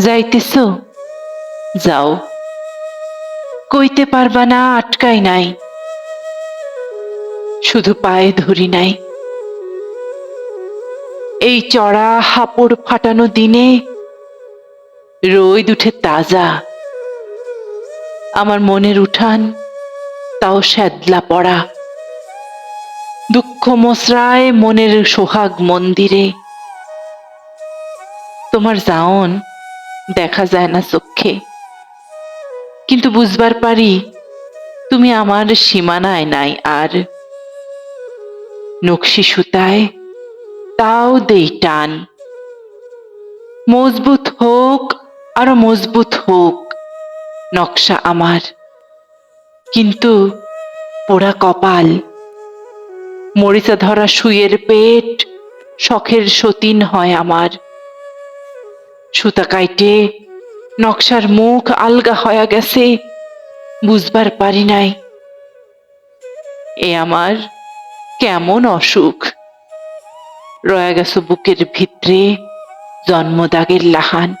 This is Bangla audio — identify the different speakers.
Speaker 1: যাইতেছ? যাও। কইতে পারবা না আটকাই নাই। শুধু পায়ে ধরি নাই। এই চড়া হাপড় ফাটানো দিনে রোদ উঠে তাজা। আমার মনের উঠান তাও স্যাদলা পড়া। দুঃখ মশরায় মনের সোহাগ মন্দিরে। তোমার জাওন দেখা যায় না চোখে। কিন্তু বুঝবার পারি, তুমি আমার সীমানায় নাই আর নকশি সুতায় তাও দেই টান। মজবুত হোক আরও মজবুত হোক নকশা আমার, কিন্তু পোড়া কপাল, মরিচা ধরা শুয়ের পেট শখের সতীন হয় আমার। সুতা কাইটে, নকশার মুখ আলগা হয়ে গেছে, বুঝবার পারি নাই। এ আমার কেমন অসুখ? রয়া গেছে বুকের ভিতরে, জন্মদাগের লাহান।